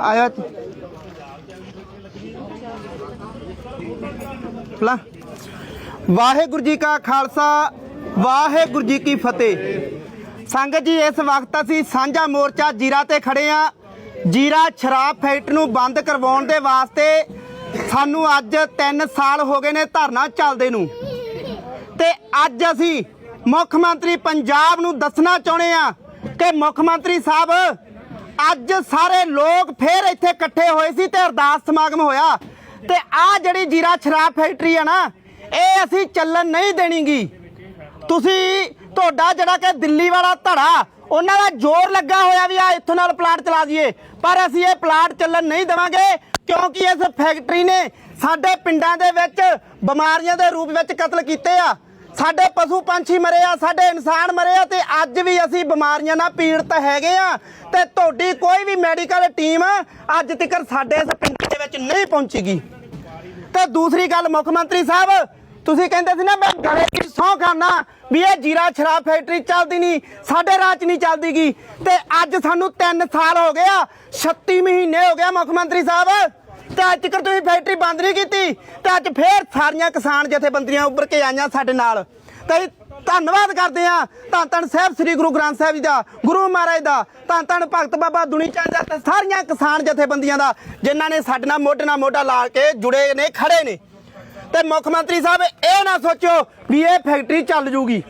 ਆਇਆ ਲਾ। ਵਾਹਿਗੁਰੂ ਜੀ ਕਾ ਖਾਲਸਾ, ਵਾਹਿਗੁਰੂ ਜੀ ਕੀ ਫਤਿਹ। ਸੰਗਤ ਜੀ, ਇਸ ਵਕਤ ਅਸੀਂ ਸਾਂਝਾ ਮੋਰਚਾ ਜੀਰਾ ਤੇ ਖੜੇ ਆ। ਜੀਰਾ ਸ਼ਰਾਬ ਫੈਕਟਰੀ ਨੂੰ ਬੰਦ ਕਰਵਾਉਣ ਦੇ ਵਾਸਤੇ ਸਾਨੂੰ ਅੱਜ 3 ਸਾਲ ਹੋ ਗਏ ਨੇ ਧਰਨਾ ਚੱਲਦੇ ਨੂੰ। ਤੇ ਅੱਜ ਅਸੀਂ ਮੁੱਖ ਮੰਤਰੀ ਪੰਜਾਬ ਨੂੰ ਦੱਸਣਾ ਚਾਹੁੰਦੇ ਆ ਕਿ ਮੁੱਖ ਮੰਤਰੀ ਸਾਹਿਬ ਅੱਜ ਸਾਰੇ ਲੋਕ ਫੇਰ ਇੱਥੇ ਇਕੱਠੇ ਹੋਏ ਸੀ ਤੇ ਅਰਦਾਸ ਸਮਾਗਮ ਹੋਇਆ। ਤੇ ਆ ਜਿਹੜੀ ਜੀਰਾ ਸ਼ਰਾਬ ਫੈਕਟਰੀ ਆ ਨਾ, ਇਹ ਅਸੀਂ ਚੱਲਣ ਨਹੀਂ ਦੇਣੀਗੀ। ਤੁਸੀਂ ਤੁਹਾਡਾ ਜਿਹੜਾ ਕਿ ਦਿੱਲੀ ਵਾਲਾ ਧੜਾ, ਉਹਨਾਂ ਦਾ ਜ਼ੋਰ ਲੱਗਾ ਹੋਇਆ ਵੀ ਆ ਇੱਥੋਂ ਨਾਲ ਪਲਾਂਟ ਚਲਾ ਦਈਏ। ਪਰ ਅਸੀਂ ਇਹ ਪਲਾਂਟ ਚੱਲਣ ਨਹੀਂ ਦੇਵਾਂਗੇ, ਕਿਉਂਕਿ ਇਸ ਫੈਕਟਰੀ ਨੇ ਸਾਡੇ ਪਿੰਡਾਂ ਦੇ ਵਿੱਚ ਬਿਮਾਰੀਆਂ ਦੇ ਰੂਪ ਵਿੱਚ ਕਤਲ ਕੀਤੇ ਆ। ਸਾਡੇ ਪਸ਼ੂ ਪੰਛੀ ਮਰੇ ਆ, ਸਾਡੇ ਇਨਸਾਨ ਮਰੇ ਆ ਤੇ ਅੱਜ ਵੀ ਅਸੀਂ ਬਿਮਾਰੀਆਂ ਨਾਲ ਪੀੜਤ ਹੈਗੇ ਆ ਤੇ ਤੁਹਾਡੀ ਕੋਈ ਵੀ ਮੈਡੀਕਲ ਟੀਮ ਅੱਜ ਤੱਕ ਸਾਡੇ ਇਸ ਪਿੰਡ ਦੇ ਵਿੱਚ ਨਹੀਂ ਪਹੁੰਚੀਗੀ। ਤੇ ਦੂਸਰੀ ਗੱਲ ਮੁੱਖ ਮੰਤਰੀ ਸਾਹਿਬ, ਤੁਸੀਂ ਕਹਿੰਦੇ ਸੀ ਨਾ ਮੈਂ ਗਲੇ ਦੀ ਸਹੁੰ ਖਾਣਾ ਵੀ ਇਹ ਜੀਰਾ ਸ਼ਰਾਬ ਫੈਕਟਰੀ ਚੱਲਦੀ ਨਹੀਂ, ਸਾਡੇ ਰਾਜ 'ਚ ਨਹੀਂ ਚੱਲਦੀਗੀ। ਤੇ ਅੱਜ ਸਾਨੂੰ 3 ਸਾਲ ਹੋ ਗਏ ਆ 36 ਮਹੀਨੇ ਹੋ ਗਿਆ ਮੁੱਖ ਮੰਤਰੀ ਸਾਹਿਬ। ਤੇ ਅੱਜ ਤੱਕ ਤੁਸੀਂ ਫੈਕਟਰੀ ਬੰਦ ਨਹੀਂ ਕੀਤੀ। ਤੇ ਅੱਜ ਫੇਰ ਸਾਰੀਆਂ ਕਿਸਾਨ ਜਥੇਬੰਦੀਆਂ ਉੱਭਰ ਕੇ ਆਈਆਂ ਸਾਡੇ ਨਾਲ। ਤੇ ਅਸੀਂ ਧੰਨਵਾਦ ਕਰਦੇ ਆ ਧੰਨ ਧੰਨ ਸਾਹਿਬ, ਸ੍ਰੀ ਗੁਰੂ ਗ੍ਰੰਥ ਸਾਹਿਬ ਜੀ ਦਾ, ਗੁਰੂ ਮਹਾਰਾਜ ਦਾ, ਧੰਨ ਧੰਨ ਭਗਤ ਬਾਬਾ ਦੁਨੀ ਚੰਦ ਦਾ ਤੇ ਸਾਰੀਆਂ ਕਿਸਾਨ ਜਥੇਬੰਦੀਆਂ ਦਾ, ਜਿਨ੍ਹਾਂ ਨੇ ਸਾਡੇ ਨਾਲ ਮੋਢੇ ਨਾਲ ਮੋਢਾ ਲਾ ਕੇ ਜੁੜੇ ਨੇ, ਖੜੇ ਨੇ। ਤੇ ਮੁੱਖ ਮੰਤਰੀ ਸਾਹਿਬ, ਇਹ ਨਾ ਸੋਚੋ ਵੀ ਇਹ ਫੈਕਟਰੀ ਚੱਲ ਜੂਗੀ।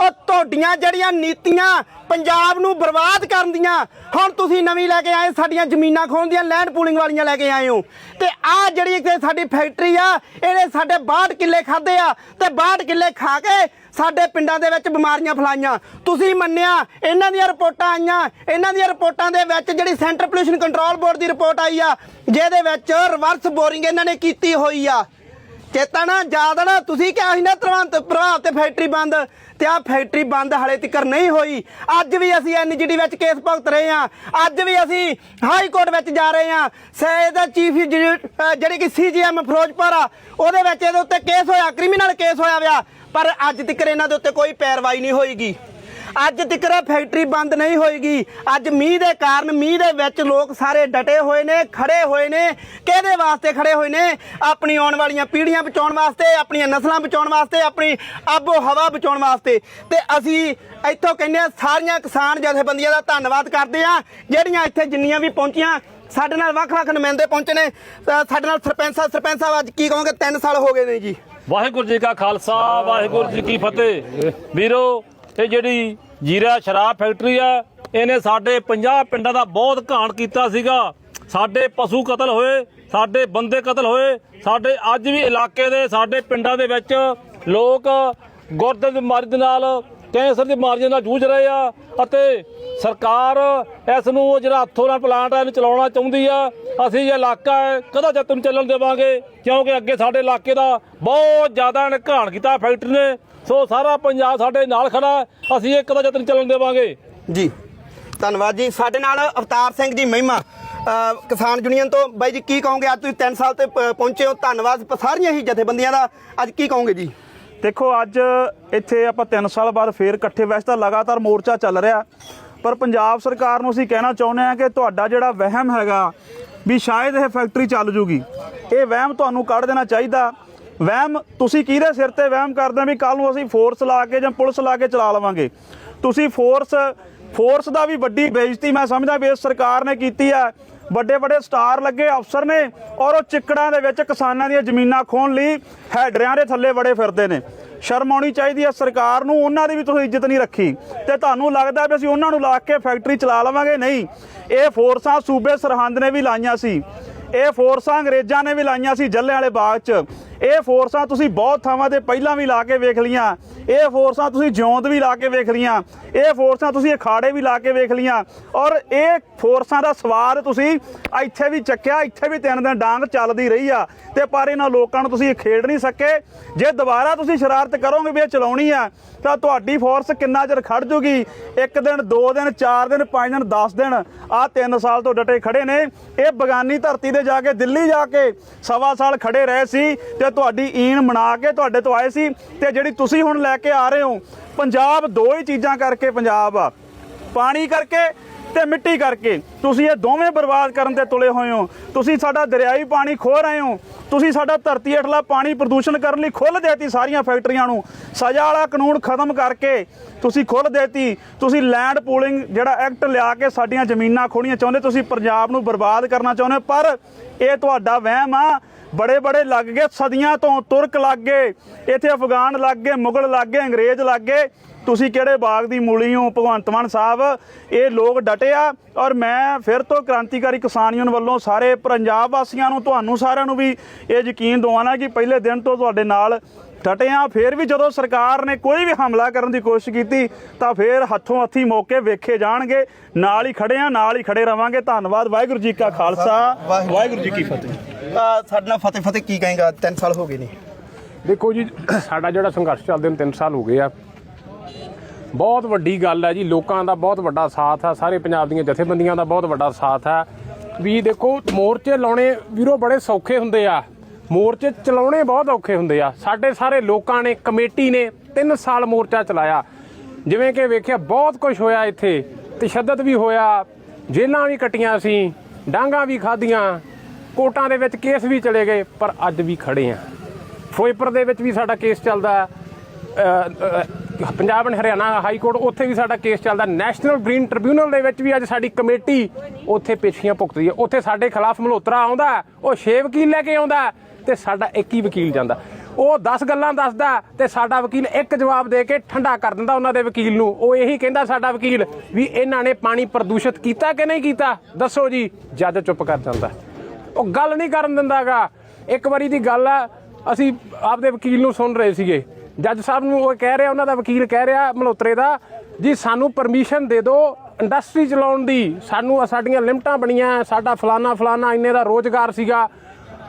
ਉਹ ਤੁਹਾਡੀਆਂ ਜਿਹੜੀਆਂ ਨੀਤੀਆਂ ਪੰਜਾਬ ਨੂੰ ਬਰਬਾਦ ਕਰਨ ਦੀਆਂ, ਹੁਣ ਤੁਸੀਂ ਨਵੀਂ ਲੈ ਕੇ ਆਏ ਸਾਡੀਆਂ ਜ਼ਮੀਨਾਂ ਖੋਣ ਦੀਆਂ ਲੈਂਡ ਪੂਲਿੰਗ ਵਾਲੀਆਂ ਲੈ ਕੇ ਆਏ ਹੋ। ਤੇ ਆਹ ਜਿਹੜੀ ਇੱਥੇ ਸਾਡੀ ਫੈਕਟਰੀ ਆ ਇਹਨੇ ਸਾਡੇ 62 ਕਿੱਲੇ ਖਾਦੇ ਆ ਤੇ 62 ਕਿੱਲੇ ਖਾ ਕੇ ਸਾਡੇ ਪਿੰਡਾਂ ਦੇ ਵਿੱਚ ਬਿਮਾਰੀਆਂ ਫਲਾਈਆਂ। ਤੁਸੀਂ ਮੰਨਿਆ, ਇਹਨਾਂ ਦੀਆਂ ਰਿਪੋਰਟਾਂ ਆਈਆਂ, ਇਹਨਾਂ ਦੀਆਂ ਰਿਪੋਰਟਾਂ ਦੇ ਵਿੱਚ ਜਿਹੜੀ ਸੈਂਟਰ ਪੋਲੂਸ਼ਨ ਕੰਟਰੋਲ ਬੋਰਡ ਦੀ ਰਿਪੋਰਟ ਆਈ ਆ, ਜਿਹਦੇ ਵਿੱਚ ਰਿਵਰਸ ਬੋਰਿੰਗ ਇਹਨਾਂ ਨੇ ਕੀਤੀ ਹੋਈ ਆ। ਚੇਤਾ ਨਾ ਯਾਦ ਨਾ ਤੁਸੀਂ ਕਿਹਾ ਸੀ ਨਾ ਤੁਰੰਤ ਪ੍ਰਭਾਵ ਤੇ ਫੈਕਟਰੀ ਬੰਦ, ਤੇ ਆ ਫੈਕਟਰੀ ਬੰਦ ਹਲੇ ਤੱਕ ਨਹੀਂ ਹੋਈ। ਅੱਜ ਵੀ ਅਸੀਂ ਐਨਜੀਡੀ ਵਿੱਚ ਕੇਸ ਭੁਗਤ ਰਹੇ ਆ ਅੱਜ ਵੀ ਅਸੀਂ ਹਾਈ ਕੋਰਟ ਵਿੱਚ ਜਾ ਰਹੇ ਆ ਸੈਦ ਦਾ ਚੀਫ ਜਿਹੜੇ ਕਿ ਸੀਜੀਐਮ ਫਿਰੋਜ਼ਪੁਰ ਆ, ਉਹਦੇ ਵਿੱਚ ਇਹਦੇ ਉੱਤੇ ਕੇਸ ਹੋਇਆ, ਕ੍ਰਿਮੀਨਲ ਕੇਸ ਹੋਇਆ ਵਿਆ ਪਰ ਅੱਜ ਤੱਕ ਇਹਨਾਂ ਦੇ ਉੱਤੇ ਕੋਈ ਪੈਰਵਾਈ ਨਹੀਂ ਹੋਏਗੀ ਅੱਜ ਤੱਕ ਫੈਕਟਰੀ ਬੰਦ ਨਹੀਂ ਹੋਏਗੀ। ਅੱਜ ਮੀਂਹ ਦੇ ਕਾਰਨ ਮੀਂਹ ਦੇ ਵਿੱਚ ਲੋਕ ਸਾਰੇ ਡਟੇ ਹੋਏ ਨੇ, ਖੜੇ ਹੋਏ ਨੇ। ਕਿਹਦੇ ਵਾਸਤੇ ਖੜੇ ਹੋਏ ਨੇ? ਆਪਣੀ ਆਉਣ ਵਾਲੀਆਂ ਪੀੜ੍ਹੀਆਂ ਬਚਾਉਣ ਵਾਸਤੇ, ਆਪਣੀਆਂ ਨਸਲਾਂ ਬਚਾਉਣ ਵਾਸਤੇ, ਆਪਣੀ ਆਬੋ ਹਵਾ ਬਚਾਉਣ ਵਾਸਤੇ। ਤੇ ਅਸੀਂ ਇੱਥੋਂ ਕਹਿੰਦੇ ਆ ਸਾਰੀਆਂ ਕਿਸਾਨ ਜਥੇਬੰਦੀਆਂ ਦਾ ਧੰਨਵਾਦ ਕਰਦੇ ਆ ਜਿਹੜੀਆਂ ਇੱਥੇ ਜਿੰਨੀਆਂ ਵੀ ਪਹੁੰਚੀਆਂ, ਸਾਡੇ ਨਾਲ ਵੱਖ-ਵੱਖ ਨੁਮਾਇੰਦੇ ਪਹੁੰਚੇ ਨੇ। ਸਾਡੇ ਨਾਲ ਸਰਪੰਚ ਸਾਹਿਬ ਸਰਪੰਚ ਸਾਹਿਬ, ਅੱਜ ਕੀ ਕਹੋਗੇ? 3 ਸਾਲ ਹੋ ਗਏ ਨੇ ਜੀ। ਵਾਹਿਗੁਰੂ ਜੀ ਕਾ ਖਾਲਸਾ, ਵਾਹਿਗੁਰੂ ਜੀ ਕੀ ਫਤਿਹ। ਵੀਰੋ ਇਹ ਜਿਹੜੀ ਜੀਰਾ ਸ਼ਰਾਬ ਫੈਕਟਰੀ ਆ, ਇਹਨੇ ਸਾਡੇ 50 ਪਿੰਡਾਂ ਦਾ ਬਹੁਤ ਘਾਣ ਕੀਤਾ ਸੀਗਾ। ਸਾਡੇ ਪਸ਼ੂ ਕਤਲ ਹੋਏ, ਸਾਡੇ ਬੰਦੇ ਕਤਲ ਹੋਏ, ਸਾਡੇ ਅੱਜ ਵੀ ਇਲਾਕੇ ਦੇ, ਸਾਡੇ ਪਿੰਡਾਂ ਦੇ ਵਿੱਚ ਲੋਕ ਗੁਰਦੇ ਦੀ ਬਿਮਾਰੀ ਦੇ ਨਾਲ ਕੈਂਸਰ ਦੀ ਬਿਮਾਰੀ ਨਾਲ ਜੂਝ ਰਹੇ ਆ ਅਤੇ ਸਰਕਾਰ ਇਸ ਨੂੰ ਜਿਹੜਾ ਹੱਥੋਂ ਨਾਲ ਪਲਾਂਟ ਹੈ ਇਹਨੂੰ ਚਲਾਉਣਾ ਚਾਹੁੰਦੀ ਆ। ਅਸੀਂ ਇਹ ਇਲਾਕਾ ਹੈ, ਕਦਾ ਜਤਨ ਚੱਲਣ ਦੇਵਾਂਗੇ? ਕਿਉਂਕਿ ਅੱਗੇ ਸਾਡੇ ਇਲਾਕੇ ਦਾ ਬਹੁਤ ਜ਼ਿਆਦਾ ਇਹਨੇ ਕੀਤਾ ਫੈਕਟਰੀ ਨੇ। ਸੋ ਸਾਰਾ ਪੰਜਾਬ ਸਾਡੇ ਨਾਲ ਖੜਾ, ਅਸੀਂ ਇਹ ਕਦਾ ਜਤਨ ਚੱਲਣ ਦੇਵਾਂਗੇ? ਜੀ, ਧੰਨਵਾਦ ਜੀ। ਸਾਡੇ ਨਾਲ ਅਵਤਾਰ ਸਿੰਘ ਜੀ ਮਹਿਮਾ ਕਿਸਾਨ ਯੂਨੀਅਨ ਤੋਂ। ਬਾਈ ਜੀ, ਕੀ ਕਹੋਗੇ? ਅੱਜ ਤੁਸੀਂ 3 ਸਾਲ ਤੇ ਪ- ਪਹੁੰਚੇ ਹੋ। ਧੰਨਵਾਦ ਸਾਰੀਆਂ ਹੀ ਜਥੇਬੰਦੀਆਂ ਦਾ। ਅੱਜ ਕੀ ਕਹੋਗੇ ਜੀ? ਦੇਖੋ, ਅੱਜ ਇੱਥੇ ਆਪਾਂ 3 ਸਾਲ ਬਾਅਦ ਫੇਰ ਇਕੱਠੇ, ਵੈਸੇ ਤਾਂ ਲਗਾਤਾਰ ਮੋਰਚਾ ਚੱਲ ਰਿਹਾ। ਪਰ ਪੰਜਾਬ ਸਰਕਾਰ ਨੂੰ ਅਸੀਂ ਕਹਿਣਾ ਚਾਹੁੰਦੇ ਹਾਂ ਕਿ ਤੁਹਾਡਾ ਜਿਹੜਾ ਵਹਿਮ ਹੈਗਾ ਵੀ ਸ਼ਾਇਦ ਇਹ ਫੈਕਟਰੀ ਚੱਲ ਜੂਗੀ, ਇਹ ਵਹਿਮ ਤੁਹਾਨੂੰ ਕੱਢ ਦੇਣਾ ਚਾਹੀਦਾ। ਵਹਿਮ, ਤੁਸੀਂ ਕਿਹਦੇ ਸਿਰ ਤੇ ਵਹਿਮ ਕਰਦੇ ਵੀ ਕੱਲ ਨੂੰ ਅਸੀਂ ਫੋਰਸ ਲਾ ਕੇ ਜਾਂ ਪੁਲਿਸ ਲਾ ਕੇ ਚਲਾ ਲਵਾਂਗੇ? ਤੁਸੀਂ ਫੋਰਸ ਫੋਰਸ ਦਾ ਵੀ ਵੱਡੀ ਬੇਇੱਜ਼ਤੀ ਮੈਂ ਸਮਝਦਾ ਵੀ ਇਸ ਸਰਕਾਰ ਨੇ ਕੀਤੀ ਹੈ। ਵੱਡੇ ਵੱਡੇ ਸਟਾਰ ਲੱਗੇ ਅਫਸਰ ਨੇ ਔਰ ਉਹ ਚਿੱਕੜਾਂ ਦੇ ਵਿੱਚ ਕਿਸਾਨਾਂ ਦੀਆਂ ਜ਼ਮੀਨਾਂ ਖੋਣ ਲਈ ਹੈਡਰਿਆਂ ਦੇ ਥੱਲੇ ਵੜੇ ਫਿਰਦੇ ਨੇ। ਸ਼ਰਮ ਆਉਣੀ ਚਾਹੀਦੀ ਹੈ ਸਰਕਾਰ ਨੂੰ, ਉਹਨਾਂ ਦੀ ਵੀ ਤੁਸੀਂ ਇੱਜ਼ਤ ਨਹੀਂ ਰੱਖੀ। ਤੇ ਤੁਹਾਨੂੰ ਲੱਗਦਾ ਵੀ ਅਸੀਂ ਉਹਨਾਂ ਨੂੰ ਲਾ ਕੇ ਫੈਕਟਰੀ ਚਲਾ ਲਵਾਂਗੇ? ਨਹੀਂ। ਇਹ ਫੋਰਸਾਂ ਸੂਬੇ ਸਰਹੰਦ ਨੇ ਵੀ ਲਾਈਆਂ ਸੀ। ਇਹ ਫੋਰਸਾਂ ਅੰਗਰੇਜ਼ਾਂ ਨੇ ਵੀ ਲਾਈਆਂ ਸੀ ਜੱਲੇ ਵਾਲੇ ਬਾਗ 'ਚ। ਇਹ ਫੋਰਸਾਂ ਤੁਸੀਂ ਬਹੁਤ ਥਾਵਾਂ ਤੇ ਪਹਿਲਾਂ ਵੀ ਲਾ ਕੇ ਵੇਖ ਲੀਆਂ ਇਹ ਫੋਰਸਾਂ ਤੁਸੀਂ ਜਿਉਂਦ ਵੀ ਲਾ ਕੇ ਵੇਖ ਲੀਆਂ ਇਹ ਫੋਰਸਾਂ ਤੁਸੀਂ ਅਖਾੜੇ ਵੀ ਲਾ ਕੇ ਵੇਖ ਲੀਆਂ ਔਰ ਇਹ ਫੋਰਸਾਂ ਦਾ ਸਵਾਰ ਤੁਸੀਂ ਇੱਥੇ ਵੀ ਚੱਕਿਆ, ਇੱਥੇ ਵੀ ਤਿੰਨ ਦਿਨ ਡਾਂਗ ਚੱਲਦੀ ਰਹੀ ਆ। ਤੇ ਪਰ ਇਹਨਾਂ ਲੋਕਾਂ ਨੂੰ ਤੁਸੀਂ ਖੇਡ ਨਹੀਂ ਸਕੇ। ਜੇ ਦੁਬਾਰਾ ਤੁਸੀਂ ਸ਼ਰਾਰਤ ਕਰੋਗੇ ਵੀ ਇਹ ਚਲਾਉਣੀ ਆ, ਤਾਂ ਤੁਹਾਡੀ ਫੋਰਸ ਕਿੰਨਾ ਚਿਰ ਖੜ ਜੂਗੀ? ਇੱਕ ਦਿਨ, ਦੋ ਦਿਨ, ਚਾਰ ਦਿਨ, ਪੰਜ ਦਿਨ 10 ਦਿਨ। ਆਹ 3 ਸਾਲ ਤੋਂ ਡਟੇ ਖੜੇ ਨੇ। ਇਹ ਬਗਾਨੀ ਧਰਤੀ ਤੇ ਜਾ ਕੇ, ਦਿੱਲੀ ਜਾ ਕੇ ਸਵਾ ਸਾਲ ਖੜੇ ਰਹੇ ਸੀ ਤੇ ਤੁਹਾਡੀ ਈਨ ਮਨਾ ਕੇ ਤੁਹਾਡੇ ਤੋਂ ਆਏ ਸੀ ਤੇ ਜਿਹੜੀ ਤੁਸੀਂ ਹੁਣ ਲੈ ਕੇ ਆ ਰਹੇ ਹੋ ਪੰਜਾਬ ਦੋ ਹੀ ਚੀਜ਼ਾਂ ਕਰਕੇ ਪੰਜਾਬ ਆ। ਪਾਣੀ ਕਰਕੇ ਤੇ ਮਿੱਟੀ ਕਰਕੇ। ਤੁਸੀਂ ਇਹ ਦੋਵੇਂ ਬਰਬਾਦ ਕਰਨ ਤੇ ਤੁਲੇ ਹੋਏ ਹੋ। ਤੁਸੀਂ ਸਾਡਾ ਦਰਿਆਈ ਪਾਣੀ ਖੋਹ ਰਹੇ ਹੋ। ਤੁਸੀਂ ਸਾਡਾ ਧਰਤੀ ਹੇਠਲਾ ਪਾਣੀ ਪ੍ਰਦੂਸ਼ਣ ਕਰਨ ਲਈ ਖੁੱਲ੍ਹ ਦੇਤੀ ਸਾਰੀਆਂ ਫੈਕਟਰੀਆਂ ਨੂੰ। ਸਜ਼ਾ ਵਾਲਾ ਕਾਨੂੰਨ ਖਤਮ ਕਰਕੇ ਤੁਸੀਂ ਖੁੱਲ੍ਹ ਦੇਤੀ। ਤੁਸੀਂ ਲੈਂਡ ਪੂਲਿੰਗ ਜਿਹੜਾ ਐਕਟ ਲਿਆ ਕੇ ਸਾਡੀਆਂ ਜ਼ਮੀਨਾਂ ਖੋਣੀਆਂ ਚਾਹੁੰਦੇ ਤੁਸੀਂ ਪੰਜਾਬ ਨੂੰ ਬਰਬਾਦ ਕਰਨਾ ਚਾਹੁੰਦੇ ਹੋ, ਪਰ ਇਹ ਤੁਹਾਡਾ ਵਹਿਮ ਆ। ਬੜੇ ਬੜੇ ਲੱਗ ਗਏ, ਸਦੀਆਂ ਤੋਂ ਤੁਰਕ ਲੱਗ ਗਏ, ਇੱਥੇ ਅਫਗਾਨ ਲੱਗ ਗਏ, ਮੁਗਲ ਲੱਗ ਗਏ, ਅੰਗਰੇਜ਼ ਲੱਗ ਗਏ। ਤੁਸੀਂ ਕਿਹੜੇ ਬਾਗ ਦੀ ਮੂਲੀ ਹੋ, ਭਗਵੰਤ ਮਾਨ ਸਾਹਿਬ? ਇਹ ਲੋਕ ਡਟੇ ਆ ਔਰ ਮੈਂ ਫਿਰ ਤੋਂ ਕ੍ਰਾਂਤੀਕਾਰੀ ਕਿਸਾਨ ਯੂਨ ਵੱਲੋਂ ਸਾਰੇ ਪੰਜਾਬ ਵਾਸੀਆਂ ਨੂੰ, ਤੁਹਾਨੂੰ ਸਾਰਿਆਂ ਨੂੰ ਵੀ ਇਹ ਯਕੀਨ ਦਿਵਾਉਣਾ ਕਿ ਪਹਿਲੇ ਦਿਨ ਤੋਂ ਤੁਹਾਡੇ ਨਾਲ ਡਟੇ ਆ। ਫਿਰ ਵੀ ਜਦੋਂ ਸਰਕਾਰ ਨੇ ਕੋਈ ਵੀ ਹਮਲਾ ਕਰਨ ਦੀ ਕੋਸ਼ਿਸ਼ ਕੀਤੀ ਤਾਂ ਫਿਰ ਹੱਥੋਂ ਹੱਥੀ ਮੌਕੇ ਵੇਖੇ ਜਾਣਗੇ। ਨਾਲ ਹੀ ਖੜੇ ਆ ਨਾਲ ਹੀ ਖੜੇ ਰਵਾਂਗੇ। ਧੰਨਵਾਦ ਵਾਹਿਗੁਰੂ ਜੀ ਕਾ ਖਾਲਸਾ। ਵਾਹਿਗੁਰੂ ਜੀ ਕੀ ਫਤਿਹ। ਸਾਡੇ ਨਾਲ ਫਤਿਹ ਫਤਿਹ ਕੀ ਕਹੇਗਾ? 3 ਸਾਲ ਹੋ ਗਏ ਨੇ। ਦੇਖੋ ਜੀ ਸਾਡਾ ਜਿਹੜਾ ਸੰਘਰਸ਼ ਚੱਲਦੇ ਨੂੰ 3 ਸਾਲ ਹੋ ਗਏ ਆ। ਬਹੁਤ ਵੱਡੀ ਗੱਲ ਹੈ ਜੀ ਲੋਕਾਂ ਦਾ ਬਹੁਤ ਵੱਡਾ ਸਾਥ ਆ। ਸਾਰੇ ਪੰਜਾਬ ਦੀਆਂ ਜਥੇਬੰਦੀਆਂ ਦਾ ਬਹੁਤ ਵੱਡਾ ਸਾਥ ਆ। ਵੀ ਦੇਖੋ ਮੋਰਚੇ ਲਾਉਣੇ ਵੀਰੋ ਬੜੇ ਸੌਖੇ ਹੁੰਦੇ ਆ। ਮੋਰਚੇ ਚਲਾਉਣੇ ਬਹੁਤ ਔਖੇ ਹੁੰਦੇ ਆ। ਸਾਡੇ ਸਾਰੇ ਲੋਕਾਂ ਨੇ, ਕਮੇਟੀ ਨੇ 3 ਸਾਲ ਮੋਰਚਾ ਚਲਾਇਆ। ਜਿਵੇਂ ਕਿ ਵੇਖਿਆ, ਬਹੁਤ ਕੁਝ ਹੋਇਆ ਇੱਥੇ। ਤਸ਼ੱਦਦ ਵੀ ਹੋਇਆ, ਜੇਲ੍ਹਾਂ ਵੀ ਕੱਟੀਆਂ ਸੀ, ਡਾਂਗਾ ਵੀ ਖਾਧੀਆਂ, ਕੋਰਟਾਂ ਦੇ ਵਿੱਚ ਕੇਸ ਵੀ ਚਲੇ ਗਏ, ਪਰ ਅੱਜ ਵੀ ਖੜੇ ਆ। ਫਿਰੋਜ਼ਪੁਰ ਦੇ ਵਿੱਚ ਵੀ ਸਾਡਾ ਕੇਸ ਚੱਲਦਾ Punjab and Haryana high court, ਉੱਥੇ ਵੀ ਸਾਡਾ ਕੇਸ ਚੱਲਦਾ। ਨੈਸ਼ਨਲ ਗ੍ਰੀਨ ਟ੍ਰਿਬਿਊਨਲ ਦੇ ਵਿੱਚ ਵੀ ਅੱਜ ਸਾਡੀ ਕਮੇਟੀ ਉੱਥੇ ਪੇਸ਼ੀਆਂ ਭੁਗਤਦੀ ਹੈ। ਉੱਥੇ ਸਾਡੇ ਖਿਲਾਫ ਮਲਹੋਤਰਾ ਆਉਂਦਾ ਉਹ ਛੇ ਵਕੀਲ ਲੈ ਕੇ ਆਉਂਦਾ ਹੈ ਤੇ ਸਾਡਾ ਇੱਕ ਹੀ ਵਕੀਲ ਜਾਂਦਾ। ਉਹ 10 ਗੱਲਾਂ ਦੱਸਦਾ ਤੇ ਸਾਡਾ ਵਕੀਲ ਇੱਕ ਜਵਾਬ ਦੇ ਕੇ ਠੰਡਾ ਕਰ ਦਿੰਦਾ ਉਹਨਾਂ ਦੇ ਵਕੀਲ ਨੂੰ। ਉਹ ਇਹੀ ਕਹਿੰਦਾ ਸਾਡਾ ਵਕੀਲ ਵੀ ਇਹਨਾਂ ਨੇ ਪਾਣੀ ਪ੍ਰਦੂਸ਼ਿਤ ਕੀਤਾ ਕਿ ਨਹੀਂ ਕੀਤਾ? ਦੱਸੋ ਜੀ, ਜੱਜ ਚੁੱਪ ਕਰ ਜਾਂਦਾ ਉਹ ਗੱਲ ਨਹੀਂ ਕਰਨ ਦਿੰਦਾਗਾ। ਇੱਕ ਵਾਰੀ ਦੀ ਗੱਲ ਆ, ਅਸੀਂ ਆਪਦੇ ਵਕੀਲ ਨੂੰ ਸੁਣ ਰਹੇ ਸੀਗੇ। ਜੱਜ ਸਾਹਿਬ ਨੂੰ ਉਹ ਕਹਿ ਰਿਹਾ, ਉਹਨਾਂ ਦਾ ਵਕੀਲ ਕਹਿ ਰਿਹਾ ਮਲਹੋਤਰੇ ਦਾ, ਜੀ, ਸਾਨੂੰ ਪਰਮਿਸ਼ਨ ਦੇ ਦਿਓ ਇੰਡਸਟਰੀ ਚਲਾਉਣ ਦੀ। ਸਾਨੂੰ ਸਾਡੀਆਂ ਲਿਮਟਾਂ ਬਣੀਆਂ, ਸਾਡਾ ਫਲਾਨਾ ਫਲਾਨਾ ਇੰਨੇ ਦਾ ਰੋਜ਼ਗਾਰ ਸੀਗਾ।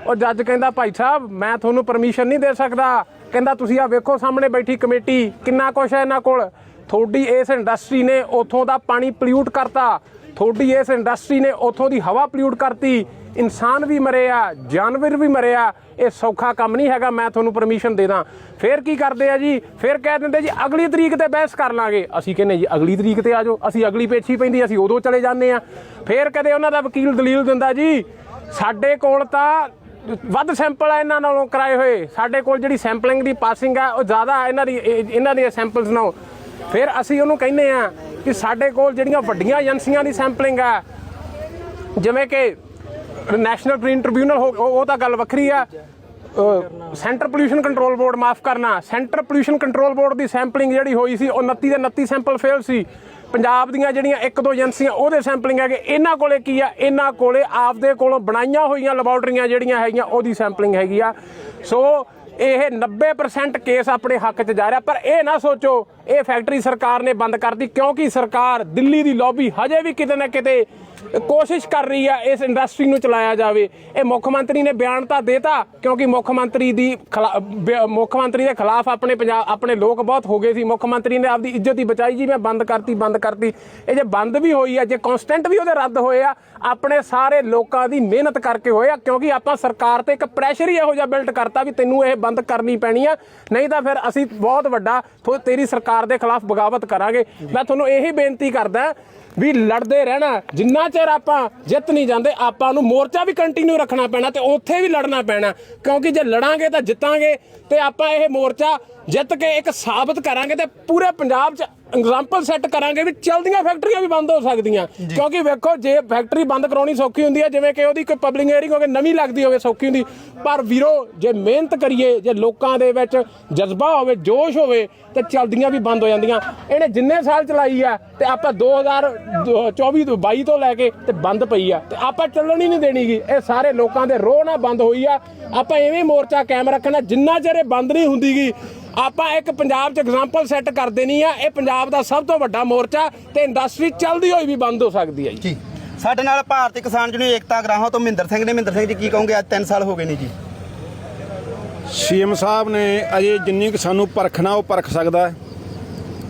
ਉਹ ਜੱਜ ਕਹਿੰਦਾ, ਭਾਈ ਸਾਹਿਬ, ਮੈਂ ਤੁਹਾਨੂੰ ਪਰਮਿਸ਼ਨ ਨਹੀਂ ਦੇ ਸਕਦਾ। ਕਹਿੰਦਾ, ਤੁਸੀਂ ਆ ਵੇਖੋ ਸਾਹਮਣੇ ਬੈਠੀ ਕਮੇਟੀ, ਕਿੰਨਾ ਕੁਛ ਹੈ ਇਹਨਾਂ ਕੋਲ। ਤੁਹਾਡੀ ਇਸ ਇੰਡਸਟਰੀ ਨੇ ਉਥੋਂ ਦਾ ਪਾਣੀ ਪੋਲਿਊਟ ਕਰਤਾ। ਤੁਹਾਡੀ ਇਸ ਇੰਡਸਟਰੀ ਨੇ ਉਥੋਂ ਦੀ ਹਵਾ ਪੋਲਿਊਟ ਕਰਤੀ। ਇਨਸਾਨ ਵੀ ਮਰੇ ਆ, ਜਾਨਵਰ ਵੀ ਮਰੇ ਆ, ਇਹ ਸੌਖਾ ਕੰਮ ਨਹੀਂ ਹੈਗਾ, ਮੈਂ ਤੁਹਾਨੂੰ ਪਰਮਿਸ਼ਨ ਦੇ ਦਾਂ। ਫੇਰ ਕੀ ਕਰਦੇ ਆ ਜੀ? ਫੇਰ ਕਹਿ ਦਿੰਦੇ ਜੀ, ਅਗਲੀ ਤਰੀਕ ਤੇ ਬਹਿਸ ਕਰ ਲਾਂਗੇ। ਅਸੀਂ ਕਹਿੰਨੇ ਜੀ, ਅਗਲੀ ਤਰੀਕ ਤੇ ਆ ਜਾਓ। ਅਸੀਂ ਅਗਲੀ ਪੇਛੀ ਪੈਂਦੀ, ਅਸੀਂ ਉਦੋਂ ਚਲੇ ਜਾਂਦੇ ਆ। ਫੇਰ ਕਦੇ ਉਹਨਾਂ ਦਾ ਵਕੀਲ ਦਲੀਲ ਦਿੰਦਾ ਜੀ, ਸਾਡੇ ਕੋਲ ਤਾਂ ਵੱਧ ਸੈਂਪਲ ਆ ਇਹਨਾਂ ਨਾਲੋਂ ਕਰਾਏ ਹੋਏ। ਸਾਡੇ ਕੋਲ ਜਿਹੜੀ ਸੈਂਪਲਿੰਗ ਦੀ ਪਾਸਿੰਗ ਆ, ਉਹ ਜ਼ਿਆਦਾ ਇਹਨਾਂ ਦੀ ਇਹਨਾਂ ਦੀਆਂ ਸੈਂਪਲਸ ਨਾਲੋਂ। ਫਿਰ ਅਸੀਂ ਉਹਨੂੰ ਕਹਿੰਦੇ ਆ ਕਿ ਸਾਡੇ ਕੋਲ ਜਿਹੜੀਆਂ ਵੱਡੀਆਂ ਏਜੰਸੀਆਂ ਦੀ ਸੈਂਪਲਿੰਗ ਆ, ਜਿਵੇਂ ਕਿ ਨੈਸ਼ਨਲ ਗ੍ਰੀਨ ਟ੍ਰਿਬਿਊਨਲ ਹੋ ਉਹ ਉਹ ਤਾਂ ਗੱਲ ਵੱਖਰੀ ਆ। ਸੈਂਟਰ ਪੋਲੂਸ਼ਨ ਕੰਟਰੋਲ ਬੋਰਡ ਮਾਫ ਕਰਨਾ। ਸੈਂਟਰ ਪੋਲੂਸ਼ਨ ਕੰਟਰੋਲ ਬੋਰਡ ਦੀ ਸੈਂਪਲਿੰਗ ਜਿਹੜੀ ਹੋਈ ਸੀ, ਉਹ 29 ਦੇ 29 ਸੈਂਪਲ ਫੇਲ ਸੀ। ਪੰਜਾਬ ਦੀਆਂ ਜਿਹੜੀਆਂ ਇੱਕ ਦੋ ਏਜੰਸੀਆਂ, ਉਹਦੇ ਸੈਂਪਲਿੰਗ ਹੈਗੇ। ਇਹਨਾਂ ਕੋਲੇ ਕੀ ਆ? ਇਹਨਾਂ ਕੋਲੇ ਆਪਦੇ ਕੋਲੋਂ ਬਣਾਈਆਂ ਹੋਈਆਂ ਲੈਬੋਰਟਰੀਆਂ ਜਿਹੜੀਆਂ ਹੈਗੀਆਂ, ਉਹਦੀ ਸੈਂਪਲਿੰਗ ਹੈਗੀ ਆ। ਸੋ ਇਹ 90% ਕੇਸ ਆਪਣੇ ਹੱਕ 'ਚ ਜਾ ਰਿਹਾ। ਪਰ ਇਹ ਨਾ ਸੋਚੋ, ਇਹ ਫੈਕਟਰੀ ਸਰਕਾਰ ਨੇ ਬੰਦ ਕਰਤੀ। ਕਿਉਂਕਿ ਸਰਕਾਰ ਦਿੱਲੀ ਦੀ ਲੌਬੀ ਹਜੇ ਵੀ ਕਿਤੇ ਨਾ ਕਿਤੇ ਕੋਸ਼ਿਸ਼ ਕਰ ਰਹੀ ਆ ਇਸ ਇੰਡਸਟਰੀ ਨੂੰ ਚਲਾਇਆ ਜਾਵੇ। ਇਹ ਮੁੱਖ ਮੰਤਰੀ ਨੇ ਬਿਆਨ ਤਾਂ ਦੇਤਾ, ਕਿਉਂਕਿ ਮੁੱਖ ਮੰਤਰੀ ਦੀ ਖਿਲਾ- ਬਿ- ਮੁੱਖ ਮੰਤਰੀ ਦੇ ਖਿਲਾਫ ਆਪਣੇ ਪੰਜਾਬ, ਆਪਣੇ ਲੋਕ ਬਹੁਤ ਹੋ ਗਏ ਸੀ। ਮੁੱਖ ਮੰਤਰੀ ਨੇ ਆਪਦੀ ਇੱਜ਼ਤ ਹੀ ਬਚਾਈ ਜੀ, ਮੈਂ ਬੰਦ ਕਰਤੀ ਬੰਦ ਕਰਤੀ। ਇਹ ਜੇ ਬੰਦ ਵੀ ਹੋਈ ਆ, ਜੇ ਕਨਸਟੈਂਟ ਵੀ ਉਹਦੇ ਰੱਦ ਹੋਏ ਆ, ਆਪਣੇ ਸਾਰੇ ਲੋਕਾਂ ਦੀ ਮਿਹਨਤ ਕਰਕੇ ਹੋਏ ਆ, ਕਿਉਂਕਿ ਆਪਾਂ ਸਰਕਾਰ ਤੇ ਇੱਕ ਪ੍ਰੈਸ਼ਰ ਹੀ ਇਹੋ ਜਿਹਾ ਬਿਲਡ ਕਰਤਾ ਵੀ ਤੈਨੂੰ ਇਹ ਬੰਦ ਕਰਨੀ ਪੈਣੀ ਆ। ਨਹੀਂ ਤਾਂ ਫਿਰ ਅਸੀਂ ਬਹੁਤ ਵੱਡਾ ਥੋ- ਤੇਰੀ ਸਰਕਾਰ ਦੇ ਖਿਲਾਫ ਬਗਾਵਤ ਕਰਾਂਗੇ। ਮੈਂ ਤੁਹਾਨੂੰ ਇਹੀ ਬੇਨਤੀ ਕਰਦਾ ਵੀ ਲੜਦੇ ਰਹਿਣਾ, ਜਿੰਨਾ ਚਿਰ ਆਪਾਂ ਜਿੱਤ ਨਹੀਂ ਜਾਂਦੇ, ਆਪਾਂ ਨੂੰ ਮੋਰਚਾ ਵੀ ਕੰਟੀਨਿਊ ਰੱਖਣਾ ਪੈਣਾ ਤੇ ਉੱਥੇ ਵੀ ਲੜਨਾ ਪੈਣਾ। ਕਿਉਂਕਿ ਜੇ ਲੜਾਂਗੇ ਤਾਂ ਜਿੱਤਾਂਗੇ ਤੇ ਆਪਾਂ ਇਹ ਮੋਰਚਾ ਜਿੱਤ ਕੇ ਇੱਕ ਸਾਬਤ ਕਰਾਂਗੇ ਤੇ ਪੂਰੇ ਪੰਜਾਬ 'ਚ ਐਗਜ਼ਾਮਪਲ ਸੈੱਟ ਕਰਾਂਗੇ ਵੀ ਚਲਦੀਆਂ ਫੈਕਟਰੀਆਂ ਵੀ ਬੰਦ ਹੋ ਸਕਦੀਆਂ। ਕਿਉਂਕਿ ਵੇਖੋ ਜੇ ਫੈਕਟਰੀ ਬੰਦ ਕਰਾਉਣੀ ਸੌਖੀ ਹੁੰਦੀ ਹੈ ਜਿਵੇਂ ਕਿ ਉਹਦੀ ਕੋਈ ਪਬਲਿਕ ਏਅਰਿੰਗ ਹੋਵੇ ਨਵੀਂ ਲੱਗਦੀ ਹੋਵੇ ਸੌਖੀ ਹੁੰਦੀ। ਪਰ ਵੀਰੋ ਜੇ ਮਿਹਨਤ ਕਰੀਏ ਜੇ ਲੋਕਾਂ ਦੇ ਵਿੱਚ ਜਜ਼ਬਾ ਹੋਵੇ ਜੋਸ਼ ਹੋਵੇ ਤੇ ਚਲਦੀਆਂ ਵੀ ਬੰਦ ਹੋ ਜਾਂਦੀਆਂ। ਇਹਨੇ ਜਿੰਨੇ ਸਾਲ ਚਲਾਈ ਆ ਤੇ ਆਪਾਂ 2024 ਤੋਂ 22 ਤੋਂ ਲੈ ਕੇ ਤੇ ਬੰਦ ਪਈ ਆ। ਤੇ ਆਪਾਂ ਚੱਲਣ ਹੀ ਨਹੀਂ ਦੇਣੀਗੀ ਇਹ ਸਾਰੇ ਲੋਕਾਂ ਦੇ ਰੋਹ ਨਾਲ ਬੰਦ ਹੋਈ ਆ। ਆਪਾਂ ਐਵੇਂ ਮੋਰਚਾ ਕਾਇਮ ਰੱਖਣਾ ਜਿੰਨਾ ਚਿਰ ਇਹ ਬੰਦ ਨਹੀਂ ਹੁੰਦੀਗੀ ਆਪਾਂ ਇੱਕ ਪੰਜਾਬ 'ਚ ਐਗਜ਼ਾਮਪਲ ਸੈੱਟ ਕਰ ਦੇਣੀ ਆ ਇਹ ਪੰਜਾਬ ਦਾ ਸਭ ਤੋਂ ਵੱਡਾ ਮੋਰਚਾ ਤੇ ਇੰਡਸਟਰੀ ਚੱਲਦੀ ਹੋਈ ਵੀ ਬੰਦ ਹੋ ਸਕਦੀ ਹੈ ਜੀ। ਜੀ। ਸਾਡੇ ਨਾਲ ਭਾਰਤੀ ਕਿਸਾਨ ਯੂਨੀਅਨ ਏਕਤਾ ਗਰਾਹਾਂ ਤੋਂ ਮਹਿੰਦਰ ਸਿੰਘ ਨੇ। ਮਹਿੰਦਰ ਸਿੰਘ ਜੀ ਕੀ ਕਹੋਗੇ? ਅੱਜ 3 ਸਾਲ ਹੋ ਗਏ ਨੇ ਜੀ। ਸੀਐਮ ਸਾਹਿਬ ਨੇ ਅਜੇ ਜਿੰਨੀ ਕੁ ਸਾਨੂੰ ਪਰਖਣਾ ਉਹ ਪਰਖ ਸਕਦਾ ਹੈ।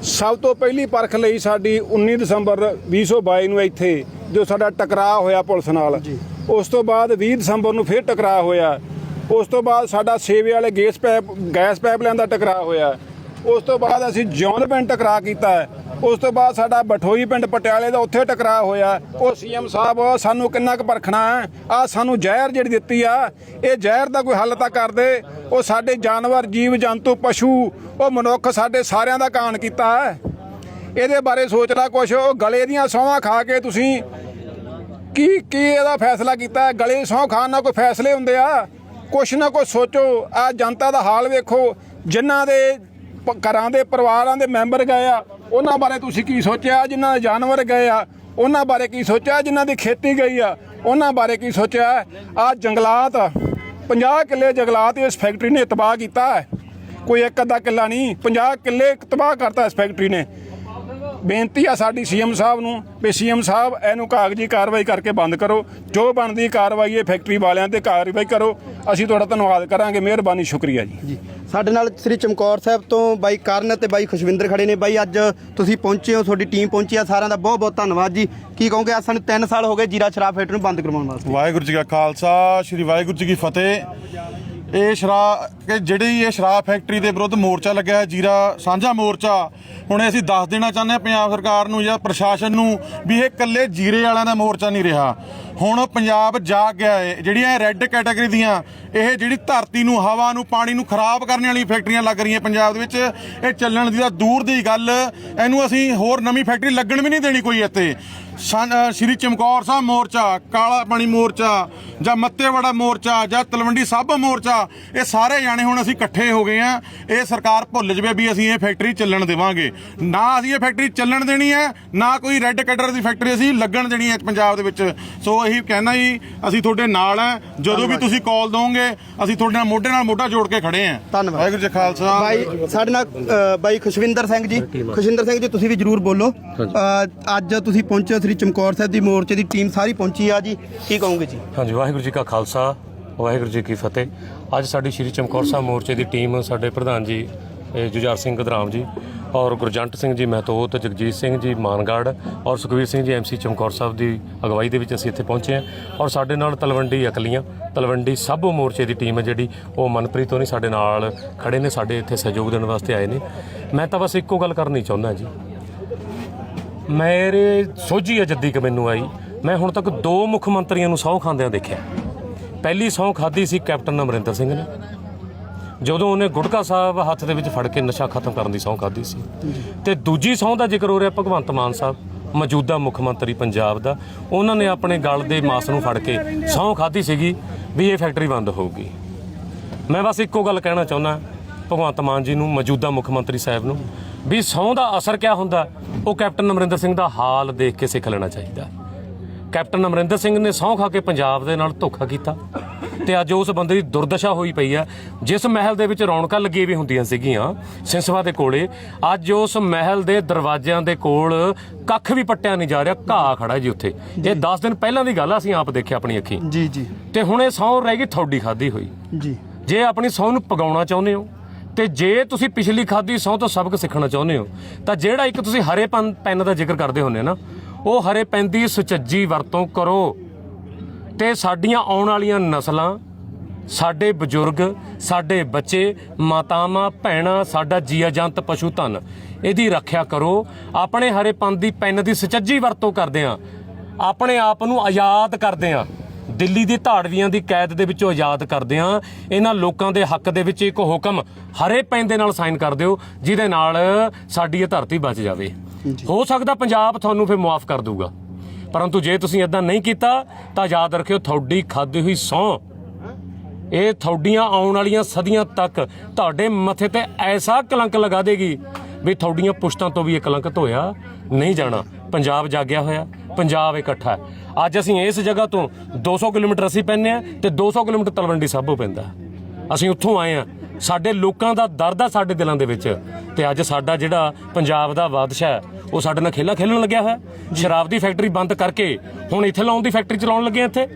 ਸਭ ਤੋਂ ਪਹਿਲੀ ਪਰਖ ਲਈ ਸਾਡੀ 19 ਦਸੰਬਰ 2022 ਨੂੰ ਇੱਥੇ ਜੋ ਸਾਡਾ ਟਕਰਾਅ ਹੋਇਆ ਪੁਲਿਸ ਨਾਲ ਉਸ ਤੋਂ ਬਾਅਦ 20 ਦਸੰਬਰ ਨੂੰ ਫਿਰ ਟਕਰਾਅ ਹੋਇਆ। ਉਸ ਤੋਂ ਬਾਅਦ ਸਾਡਾ ਸੇਵੇ ਵਾਲੇ ਗੈਸ ਪੈਪ, ਗੈਸ ਪਾਈਪਲਾਈਨ ਦਾ ਟਕਰਾਅ ਹੋਇਆ। ਉਸ ਤੋਂ ਬਾਅਦ ਅਸੀਂ ਜੌਨ ਪਿੰਡ ਟਕਰਾਅ ਕੀਤਾ ਉਸ ਤੋਂ ਬਾਅਦ ਸਾਡਾ ਬਠੋਈ ਪਿੰਡ ਪਟਿਆਲੇ ਦਾ ਉੱਥੇ ਟਕਰਾਅ ਹੋਇਆ। ਉਹ ਸੀਐਮ ਸਾਹਿਬ, ਸਾਨੂੰ ਕਿੰਨਾ ਕੁ ਪਰਖਣਾ ਹੈ? ਆ ਸਾਨੂੰ ਜ਼ਹਿਰ ਜਿਹੜੀ ਦਿੱਤੀ ਆ, ਇਹ ਜ਼ਹਿਰ ਦਾ ਕੋਈ ਹੱਲ ਤਾਂ ਕਰ ਦੇ। ਉਹ ਸਾਡੇ ਜਾਨਵਰ, ਜੀਵ, ਜੰਤੂ, ਪਸ਼ੂ, ਉਹ ਮਨੁੱਖ ਸਾਡੇ ਸਾਰਿਆਂ ਦਾ ਕਾਣ ਕੀਤਾ ਹੈ। ਇਹਦੇ ਬਾਰੇ ਸੋਚਣਾ ਕੁਛ, ਉਹ ਗਲੇ ਦੀਆਂ ਸੌਂਹਾਂ ਖਾ ਕੇ ਤੁਸੀਂ ਕੀ ਕੀ ਇਹਦਾ ਫੈਸਲਾ ਕੀਤਾ ਹੈ? ਗਲੇ ਸਹੁੰ ਖਾਣ ਨਾਲ ਕੋਈ ਫੈਸਲੇ ਹੁੰਦੇ ਆ? ਕੁਛ ਨਾ ਕੁਛ ਸੋਚੋ ਆ ਜਨਤਾ ਦਾ ਹਾਲ ਵੇਖੋ, ਜਿਨ੍ਹਾਂ ਦੇ ਘਰਾਂ ਦੇ ਪਰਿਵਾਰਾਂ ਦੇ ਮੈਂਬਰ ਗਏ ਆ, ਉਹਨਾਂ ਬਾਰੇ ਤੁਸੀਂ ਕੀ ਸੋਚਿਆ? ਜਿਨ੍ਹਾਂ ਦੇ ਜਾਨਵਰ ਗਏ ਆ, ਉਹਨਾਂ ਬਾਰੇ ਕੀ ਸੋਚਿਆ? ਜਿਨ੍ਹਾਂ ਦੀ ਖੇਤੀ ਗਈ ਆ, ਉਹਨਾਂ ਬਾਰੇ ਕੀ ਸੋਚਿਆ? ਆ ਜੰਗਲਾਤ 50 ਕਿੱਲੇ ਜੰਗਲਾਤ ਇਸ ਫੈਕਟਰੀ ਨੇ ਤਬਾਹ ਕੀਤਾ ਹੈ। ਕੋਈ ਇੱਕ ਅੱਧਾ ਕਿੱਲਾ ਨਹੀਂ 50 ਕਿੱਲੇ ਤਬਾਹ ਕਰਤਾ ਇਸ ਫੈਕਟਰੀ ਨੇ। ਬੇਨਤੀ ਆ ਸਾਡੀ ਸੀਐਮ ਸਾਹਿਬ ਨੂੰ ਵੀ ਸੀਐਮ ਸਾਹਿਬ ਇਹਨੂੰ ਕਾਗਜ਼ੀ ਕਾਰਵਾਈ ਕਰਕੇ ਬੰਦ ਕਰੋ। ਜੋ ਬਣਦੀ ਕਾਰਵਾਈ ਇਹ ਫੈਕਟਰੀ ਵਾਲਿਆਂ ਤੇ ਕਾਰਵਾਈ ਕਰੋ। ਅਸੀਂ ਤੁਹਾਡਾ ਧੰਨਵਾਦ ਕਰਾਂਗੇ। ਮਿਹਰਬਾਨੀ ਸ਼ੁਕਰੀਆ ਜੀ। ਜੀ। ਸਾਡੇ ਨਾਲ ਸ੍ਰੀ ਚਮਕੌਰ ਸਾਹਿਬ ਤੋਂ ਬਾਈ ਕਰਨ ਤੇ ਬਾਈ ਖੁਸ਼ਵਿੰਦਰ ਖੜੇ ਨੇ। ਬਾਈ ਅੱਜ ਤੁਸੀਂ ਪਹੁੰਚੇ ਹੋ ਤੁਹਾਡੀ ਟੀਮ ਪਹੁੰਚੀ ਆ। ਸਾਰਿਆਂ ਦਾ ਬਹੁਤ ਬਹੁਤ ਧੰਨਵਾਦ ਜੀ। ਕੀ ਕਹੋਗੇ ਅੱਜ ਸਾਨੂੰ 3 ਸਾਲ ਹੋ ਗਏ ਜੀਰਾ ਸ਼ਰਾਬ ਫੈਕਟਰੀ ਨੂੰ ਬੰਦ ਕਰਵਾਉਣ ਵਾਸਤੇ? ਵਾਹਿਗੁਰੂ ਜੀ ਕਾ ਖਾਲਸਾ ਸ੍ਰੀ ਵਾਹਿਗੁਰੂ ਜੀ ਕੀ ਫਤਿਹ। ਇਹ ਸ਼ਰਾਬ, ਕਿ ਜਿਹੜੀ ਇਹ ਸ਼ਰਾਬ ਫੈਕਟਰੀ ਦੇ ਵਿਰੁੱਧ ਮੋਰਚਾ ਲੱਗਿਆ ਹੈ, ਜੀਰਾ ਸਾਂਝਾ ਮੋਰਚਾ, ਹੁਣ ਅਸੀਂ ਦੱਸ ਦੇਣਾ ਚਾਹੁੰਦੇ ਹਾਂ ਪੰਜਾਬ ਸਰਕਾਰ ਨੂੰ ਜਾਂ ਪ੍ਰਸ਼ਾਸਨ ਨੂੰ ਵੀ ਇਹ ਇਕੱਲੇ ਜੀਰੇ ਵਾਲਿਆਂ ਦਾ ਮੋਰਚਾ ਨਹੀਂ ਰਿਹਾ। ਹੁਣ ਪੰਜਾਬ ਜਾਗ ਗਿਆ ਹੈ ਜਿਹੜੀਆਂ ਰੈੱਡ ਕੈਟਾਗਰੀ ਦੀਆਂ, ਇਹ ਜਿਹੜੀ ਧਰਤੀ ਨੂੰ, ਹਵਾ ਨੂੰ, ਪਾਣੀ ਨੂੰ ਖਰਾਬ ਕਰਨ ਵਾਲੀ ਫੈਕਟਰੀਆਂ ਲੱਗ ਰਹੀਆਂ ਪੰਜਾਬ ਦੇ ਵਿੱਚ, ਇਹ ਚੱਲਣ ਦੀ ਤਾਂ ਦੂਰ ਦੀ ਗੱਲ, ਇਹਨੂੰ ਅਸੀਂ ਹੋਰ ਨਵੀਂ ਫੈਕਟਰੀ ਲੱਗਣ ਵੀ ਨਹੀਂ ਦੇਣੀ ਕੋਈ ਇੱਥੇ। ਸ਼੍ਰੀ ਚਮਕੌਰ ਸਾਹਿਬ ਮੋਰਚਾ ਕਾਲਾ ਪਾਣੀ ਮੋਰਚਾ ਜਾਂ ਮੱਤੇਵਾੜਾ ਮੋਰਚਾ ਜਾਂ ਤਲਵੰਡੀ ਸਾਬੋ ਮੋਰਚਾ ਇਹ ਸਾਰੇ ਜਾਣੇ ਹੁਣ ਅਸੀਂ ਇਕੱਠੇ ਹੋ ਗਏ ਆ ਇਹ ਸਰਕਾਰ ਭੁੱਲ ਜਵੇ ਵੀ ਅਸੀਂ ਇਹ ਫੈਕਟਰੀ ਚੱਲਣ ਦੇਵਾਂਗੇ। ਨਾ ਅਸੀਂ ਇਹ ਫੈਕਟਰੀ ਚੱਲਣ ਦੇਣੀ ਹੈ ਨਾ ਕੋਈ ਰੈੱਡ ਕਟਰ ਦੀ ਫੈਕਟਰੀ ਅਸੀਂ ਲੱਗਣ ਦੇਣੀ ਹੈ ਪੰਜਾਬ ਦੇ ਵਿੱਚ। ਸੋ ਇਹੀ ਕਹਿਣਾ ਜੀ ਅਸੀਂ ਤੁਹਾਡੇ ਨਾਲ ਆ ਜਦੋਂ ਵੀ ਤੁਸੀਂ ਕਾਲ ਦੋਗੇ ਅਸੀਂ ਤੁਹਾਡੇ ਨਾਲ ਮੋਢੇ ਨਾਲ ਮੋਢਾ ਜੋੜ ਕੇ ਖੜੇ ਆ ਧੰਨਵਾਦ। ਵਾਹਿਗੁਰੂ ਜੀ ਖਾਲਸਾ। ਬਾਈ ਸਾਡੇ ਨਾਲ ਬਾਈ ਖੁਸ਼ਵਿੰਦਰ ਸਿੰਘ ਜੀ। ਖੁਸ਼ਵਿੰਦਰ ਸਿੰਘ ਜੀ ਤੁਸੀਂ ਵੀ ਜਰੂਰ ਬੋਲੋ। ਅੱਜ ਤੁਸੀਂ ਪਹੁੰਚੇ ਹੋ ਸ੍ਰੀ ਚਮਕੌਰ ਸਾਹਿਬ ਦੀ ਮੋਰਚੇ ਦੀ ਟੀਮ ਸਾਰੀ ਪਹੁੰਚੀ ਆ ਜੀ। ਕੀ ਕਹੋਗੇ ਜੀ? ਹਾਂਜੀ, ਵਾਹਿਗੁਰੂ ਜੀ ਕਾ ਖਾਲਸਾ, ਵਾਹਿਗੁਰੂ ਜੀ ਕੀ ਫਤਿਹ। ਅੱਜ ਸਾਡੀ ਸ਼੍ਰੀ ਚਮਕੌਰ ਸਾਹਿਬ ਮੋਰਚੇ ਦੀ ਟੀਮ ਸਾਡੇ ਪ੍ਰਧਾਨ ਜੀ ਜੁਝਾਰ ਸਿੰਘ ਗਦਰਾਮ ਜੀ ਔਰ ਗੁਰਜੰਟ ਸਿੰਘ ਜੀ ਮਹਿਤੋਤ, ਜਗਜੀਤ ਸਿੰਘ ਜੀ ਮਾਨਗੜ ਔਰ ਸੁਖਵੀਰ ਸਿੰਘ ਜੀ ਐਮਸੀ ਚਮਕੌਰ ਸਾਹਿਬ ਦੀ ਅਗਵਾਈ ਦੇ ਵਿੱਚ ਅਸੀਂ ਇੱਥੇ ਪਹੁੰਚੇ ਹਾਂ ਔਰ ਸਾਡੇ ਨਾਲ ਤਲਵੰਡੀ ਅਕਲੀਆਂ, ਤਲਵੰਡੀ ਸਭ ਮੋਰਚੇ ਦੀ ਟੀਮ ਹੈ ਜਿਹੜੀ, ਉਹ ਮਨਪ੍ਰੀਤ ਹੋਣੀ ਸਾਡੇ ਨਾਲ ਖੜੇ ਨੇ, ਸਾਡੇ ਇੱਥੇ ਸਹਿਯੋਗ ਦੇਣ ਵਾਸਤੇ ਆਏ ਨੇ। ਮੈਂ ਤਾਂ ਬਸ ਇੱਕੋ ਗੱਲ ਕਰਨੀ ਚਾਹੁੰਦਾ ਜੀ। ਮੇਰੇ ਸੋਝੀ ਹੈ ਜੱਦੀ ਮੈਨੂੰ ਆਈ। ਮੈਂ ਹੁਣ ਤੱਕ ਦੋ ਮੁੱਖ ਮੰਤਰੀਆਂ ਨੂੰ ਸਹੁੰ ਖਾਂਦਿਆਂ ਦੇਖਿਆ। ਪਹਿਲੀ ਸਹੁੰ ਖਾਦੀ ਸੀ ਕੈਪਟਨ ਅਮਰਿੰਦਰ ਸਿੰਘ ਨੇ। ਜਦੋਂ ਉਹਨੇ ਗੁਟਕਾ ਸਾਹਿਬ ਹੱਥ ਦੇ ਵਿੱਚ ਫੜ ਕੇ ਨਸ਼ਾ ਖਤਮ ਕਰਨ ਦੀ ਸਹੁੰ ਖਾਦੀ ਸੀ। ਤੇ ਦੂਜੀ ਸਹੁੰ ਦਾ ਜ਼ਿਕਰ ਹੋ ਰਿਹਾ ਭਗਵੰਤ ਮਾਨ ਸਾਹਿਬ, ਮੌਜੂਦਾ ਮੁੱਖ ਮੰਤਰੀ ਪੰਜਾਬ ਦਾ। ਉਹਨਾਂ ਨੇ ਆਪਣੇ ਗਲ ਦੇ ਮਾਸ ਨੂੰ ਫੜ ਕੇ ਸਹੁੰ ਖਾਦੀ ਸੀਗੀ ਵੀ ਇਹ ਫੈਕਟਰੀ ਬੰਦ ਹੋਊਗੀ। ਮੈਂ ਬਸ ਇੱਕੋ ਗੱਲ ਕਹਿਣਾ ਚਾਹੁੰਦਾ ਭਗਵੰਤ ਮਾਨ ਜੀ ਨੂੰ ਮੌਜੂਦਾ ਮੁੱਖ ਮੰਤਰੀ ਸਾਹਿਬ ਨੂੰ ਵੀ ਸਹੁੰ ਦਾ ਅਸਰ ਕਿਆ ਹੁੰਦਾ? ਉਹ ਕੈਪਟਨ ਅਮਰਿੰਦਰ ਸਿੰਘ ਦਾ ਹਾਲ ਦੇਖ ਕੇ ਸਿੱਖ ਲੈਣਾ ਚਾਹੀਦਾ। ਕੈਪਟਨ ਅਮਰਿੰਦਰ ਸਿੰਘ ਨੇ ਸਹੁੰ ਖਾ ਕੇ ਪੰਜਾਬ ਦੇ ਨਾਲ ਧੋਖਾ ਕੀਤਾ ਤੇ ਅੱਜ ਉਸ ਬੰਦੇ ਦੀ ਦੁਰਦਸ਼ਾ ਹੋਈ ਪਈ ਆ ਜਿਸ ਮਹਿਲ ਦੇ ਵਿੱਚ ਰੌਣਕਾਂ ਲੱਗੀਆਂ ਵੀ ਹੁੰਦੀਆਂ ਸੀਗੀਆਂ ਸਿੰਸਵਾ ਦੇ ਕੋਲੇ। ਅੱਜ ਉਸ ਮਹਿਲ ਦੇ ਦਰਵਾਜ਼ਿਆਂ ਦੇ ਕੋਲ ਕੱਖ ਵੀ ਪੱਟਿਆ ਨਹੀਂ ਜਾ ਰਿਹਾ ਘਾਹ ਖੜਾ ਜੀ ਉੱਥੇ। ਇਹ 10 ਦਿਨ ਪਹਿਲਾਂ ਦੀ ਗੱਲ ਆ ਅਸੀਂ ਆਪ ਦੇਖਿਆ ਆਪਣੀ ਅੱਖੀਂ। ਜੀ ਜੀ। ਤੇ ਹੁਣ ਇਹ ਸਹੁੰ ਰਹਿ ਗਈ ਥੋੜੀ ਖਾਦੀ ਹੋਈ। ਜੀ। ਜੇ ਆਪਣੀ ਸਹੁੰ ਨੂੰ ਪਗਾਉਣਾ ਚਾਹੁੰਦੇ ਹੋ ਤੇ ਜੇ ਤੁਸੀਂ ਪਿਛਲੀ ਖਾਦੀ ਸਹੁੰ ਤੋਂ ਸਬਕ ਸਿੱਖਣਾ ਚਾਹੁੰਦੇ ਹੋ, ਤਾਂ ਜਿਹੜਾ ਇੱਕ ਤੁਸੀਂ ਹਰੇ ਪੈਨ ਪੈਨ ਦਾ ਜ਼ਿਕਰ ਕਰਦੇ ਹੁੰਦੇ ਨਾ, ਉਹ ਹਰੇ ਪੈਨ ਦੀ ਸੁਚੱਜੀ ਵਰਤੋਂ ਕਰੋ। ਤੇ ਸਾਡੀਆਂ ਆਉਣ ਵਾਲੀਆਂ ਨਸਲਾਂ, ਸਾਡੇ ਬਜ਼ੁਰਗ, ਸਾਡੇ ਬੱਚੇ, ਮਾਤਾਵਾਂ, ਭੈਣਾਂ, ਸਾਡਾ ਜੀਆ ਜੰਤ ਪਸ਼ੂ ਧਨ, ਇਹਦੀ ਰੱਖਿਆ ਕਰੋ। ਆਪਣੇ ਹਰੇ ਪੰਨ ਦੀ ਪੈਨ ਦੀ ਸੁਚੱਜੀ ਵਰਤੋਂ ਕਰਦੇ ਆ। ਆਪਣੇ ਆਪ ਨੂੰ ਆਜ਼ਾਦ ਕਰਦੇ ਆ। ਦਿੱਲੀ ਦੀ ਧਾੜਵੀਆਂ ਦੀ ਕੈਦ ਦੇ ਵਿੱਚੋਂ ਆਜ਼ਾਦ ਕਰਦੇ ਆ ਇਹਨਾਂ ਲੋਕਾਂ ਦੇ ਹੱਕ ਦੇ ਵਿੱਚ ਇੱਕ ਹੁਕਮ ਹਰੇ ਪੈਨ ਦੇ ਨਾਲ ਸਾਈਨ ਕਰ ਦਿਓ ਜਿਹਦੇ ਨਾਲ ਸਾਡੀ ਇਹ ਧਰਤੀ ਬਚ ਜਾਵੇ। ਹੋ ਸਕਦਾ ਪੰਜਾਬ ਤੁਹਾਨੂੰ ਫਿਰ ਮੁਆਫ ਕਰ ਦੂਗਾ ਪਰੰਤੂ ਜੇ ਤੁਸੀਂ ਇਦਾਂ ਨਹੀਂ ਕੀਤਾ ਤਾਂ ਯਾਦ ਰੱਖਿਓ ਤੁਹਾਡੀ ਖਾਦੀ ਹੋਈ ਸਹੁੰ। ਇਹ ਤੁਹਾਡੀਆਂ ਆਉਣ ਵਾਲੀਆਂ ਸਦੀਆਂ ਤੱਕ ਤੁਹਾਡੇ ਮੱਥੇ ਤੇ ਐਸਾ ਕਲੰਕ ਲਗਾ ਦੇਗੀ ਵੀ ਤੁਹਾਡੀਆਂ ਪੁਸ਼ਤਾਂ ਤੋਂ ਵੀ ਇਹ ਕਲੰਕ ਧੋਇਆ ਨਹੀਂ ਜਾਣਾ। ਪੰਜਾਬ ਜਾਗਿਆ ਹੋਇਆ ਪੰਜਾਬ ਇਕੱਠਾ ਹੈ। ਅੱਜ ਅਸੀਂ ਇਸ ਜਗ੍ਹਾ ਤੋਂ 200 ਕਿਲੋਮੀਟਰ ਅਸੀਂ ਪੈਂਦੇ ਆ ਤੇ 200 ਕਿਲੋਮੀਟਰ ਤਲਵੰਡੀ ਸਾਬੋ ਪੈਂਦਾ। ਅਸੀਂ ਉੱਥੋਂ ਆਏ ਆ ਸਾਡੇ ਲੋਕਾਂ ਦਾ ਦਰਦ ਆ ਸਾਡੇ ਦਿਲਾਂ ਦੇ ਵਿੱਚ। ਤੇ ਅੱਜ ਸਾਡਾ ਜਿਹੜਾ ਪੰਜਾਬ ਦਾ ਬਾਦਸ਼ਾਹ ਉਹ ਸਾਡੇ ਨਾਲ ਖੇਲਾ ਖੇਲਣ ਲੱਗਿਆ ਹੋਇਆ। ਸ਼ਰਾਬ ਦੀ ਫੈਕਟਰੀ ਬੰਦ ਕਰਕੇ ਹੁਣ ਇੱਥੇ ਲਾਉਣ ਦੀ ਫੈਕਟਰੀ ਚਲਾਉਣ ਲੱਗੇ ਇੱਥੇ।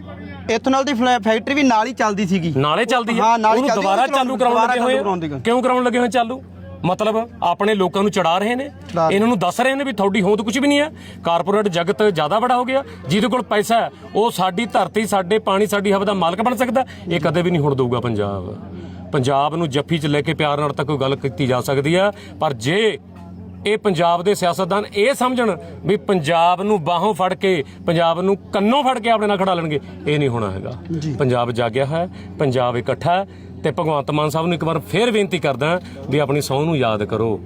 ਇਥਨੋਲ ਦੀ ਫੈਕਟਰੀ ਵੀ ਨਾਲ ਹੀ ਚੱਲਦੀ ਸੀਗੀ। ਨਾਲੇ ਚੱਲਦੀ ਹੈ। ਹਾਂ, ਨਾਲੇ ਉਹਨੂੰ ਦੁਬਾਰਾ ਚਾਲੂ ਕਰਾਉਣ ਲੱਗੇ ਹੋਏ। ਕਿਉਂ ਕਰਾਉਣ ਲੱਗੇ ਹੋਏ ਚਾਲੂ? ਮਤਲਬ ਆਪਣੇ ਲੋਕਾਂ ਨੂੰ ਚੜਾ ਰਹੇ ਨੇ। ਇਹਨਾਂ ਨੂੰ ਦੱਸ ਰਹੇ ਨੇ ਵੀ ਤੁਹਾਡੀ ਹੋਂਦ ਕੁਝ ਵੀ ਨਹੀਂ ਹੈ। ਕਾਰਪੋਰੇਟ ਜਗਤ ਜ਼ਿਆਦਾ ਬੜਾ ਹੋ ਗਿਆ ਜਿਹਦੇ ਕੋਲ ਪੈਸਾ ਹੈ ਉਹ ਸਾਡੀ ਧਰਤੀ ਸਾਡੇ ਪਾਣੀ ਸਾਡੀ ਹਵਾ ਦਾ ਮਾਲਕ ਬਣ ਸਕਦਾ ਇਹ ਕਦੇ ਵੀ ਨਹੀਂ ਹੁਣ ਦਊਗਾ ਪੰਜਾਬ। ਪੰਜਾਬ ਨੂੰ ਜੱਫੀ 'ਚ ਲੈ ਕੇ ਪਿਆਰ ਨਾਲ ਤਾਂ ਕੋਈ ਗੱਲ ਕੀਤੀ ਜਾ ਸਕਦੀ ਆ ਪਰ ਜੇ ਇਹ ਪੰਜਾਬ ਦੇ ਸਿਆਸਤਦਾਨ ਇਹ ਸਮਝਣ ਵੀ ਪੰਜਾਬ ਨੂੰ ਬਾਹੋਂ ਫੜ ਕੇ ਪੰਜਾਬ ਨੂੰ ਕੰਨੋਂ ਫੜ ਕੇ ਆਪਣੇ ਨਾਲ ਖੜਾ ਲੈਣਗੇ ਇਹ ਨਹੀਂ ਹੋਣਾ ਹੈਗਾ। ਪੰਜਾਬ ਜਾਗਿਆ ਹੈ ਪੰਜਾਬ ਇਕੱਠਾ ਹੈ ਤੇ ਭਗਵੰਤ ਮਾਨ ਸਾਹਿਬ ਨੂੰ ਇੱਕ ਵਾਰ ਫੇਰ ਬੇਨਤੀ ਕਰਦਾ ਵੀ ਆਪਣੀ ਸਹੁੰ ਨੂੰ ਯਾਦ ਕਰੋ।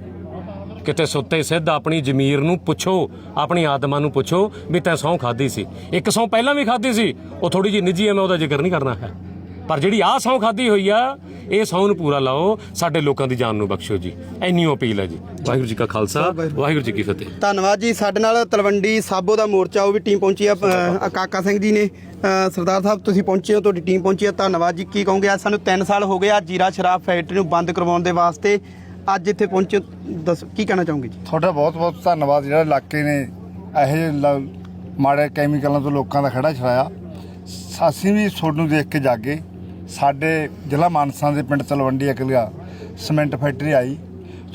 ਕਿਤੇ ਸੁੱਤੇ ਸਿੱਧ ਆਪਣੀ ਜ਼ਮੀਰ ਨੂੰ ਪੁੱਛੋ, ਆਪਣੀ ਆਤਮਾ ਨੂੰ ਪੁੱਛੋ ਵੀ ਤੈਂ ਸਹੁੰ ਖਾਦੀ ਸੀ। ਇੱਕ ਸਹੁੰ ਪਹਿਲਾਂ ਵੀ ਖਾਦੀ ਸੀ, ਉਹ ਥੋੜੀ ਜਿਹੀ ਨਿੱਜੀ ਹੈ, ਮੈਂ ਉਹਦਾ ਜ਼ਿਕਰ ਨਹੀਂ ਕਰਨਾ ਹੈ। ਪਰ ਜਿਹੜੀ ਆਹ ਸਹੁੰ ਖਾਦੀ ਹੋਈ ਆ ਇਹ ਸਹੁੰ ਨੂੰ ਪੂਰਾ ਲਾਓ ਸਾਡੇ ਲੋਕਾਂ ਦੀ ਜਾਨ ਨੂੰ ਬਖਸ਼ੋ ਜੀ। ਇੰਨੀ ਓ ਅਪੀਲ ਹੈ ਜੀ। ਵਾਹਿਗੁਰੂ ਜੀ ਕਾ ਖਾਲਸਾ ਵਾਹਿਗੁਰੂ ਜੀ ਕੀ ਫਤਿਹ। ਧੰਨਵਾਦ ਜੀ। ਸਾਡੇ ਨਾਲ ਤਲਵੰਡੀ ਸਾਬੋ ਦਾ ਮੋਰਚਾ ਉਹ ਵੀ ਟੀਮ ਪਹੁੰਚੀ ਆ ਕਾਕਾ ਸਿੰਘ ਜੀ ਨੇ। ਸਰਦਾਰ ਸਾਹਿਬ ਤੁਸੀਂ ਪਹੁੰਚੇ ਹੋ ਤੁਹਾਡੀ ਟੀਮ ਪਹੁੰਚੀ ਆ। ਧੰਨਵਾਦ ਜੀ। ਕੀ ਕਹੋਗੇ? ਅੱਜ ਸਾਨੂੰ 3 ਸਾਲ ਹੋ ਗਏ ਆ ਜੀਰਾ ਸ਼ਰਾਬ ਫੈਕਟਰੀ ਨੂੰ ਬੰਦ ਕਰਵਾਉਣ ਦੇ ਵਾਸਤੇ। ਅੱਜ ਇੱਥੇ ਪਹੁੰਚੇ ਦੱਸੋ ਕੀ ਕਹਿਣਾ ਚਾਹੋਗੇ ਜੀ? ਤੁਹਾਡਾ ਬਹੁਤ ਬਹੁਤ ਧੰਨਵਾਦ। ਜਿਹੜਾ ਇਲਾਕੇ ਨੇ ਇਹੋ ਜਿਹੇ ਮਾੜੇ ਕੈਮੀਕਲਾਂ ਤੋਂ ਲੋਕਾਂ ਦਾ ਖੜਾ ਛੜਾਇਆ ਅਸੀਂ ਵੀ ਤੁਹਾਨੂੰ ਦੇਖ ਕੇ ਜਾਗੇ। ਸਾਡੇ ਜ਼ਿਲ੍ਹਾ ਮਾਨਸਾ ਦੇ ਪਿੰਡ ਤਲਵੰਡੀ ਅਕਲਿਆ ਸੀਮੈਂਟ ਫੈਕਟਰੀ ਆਈ।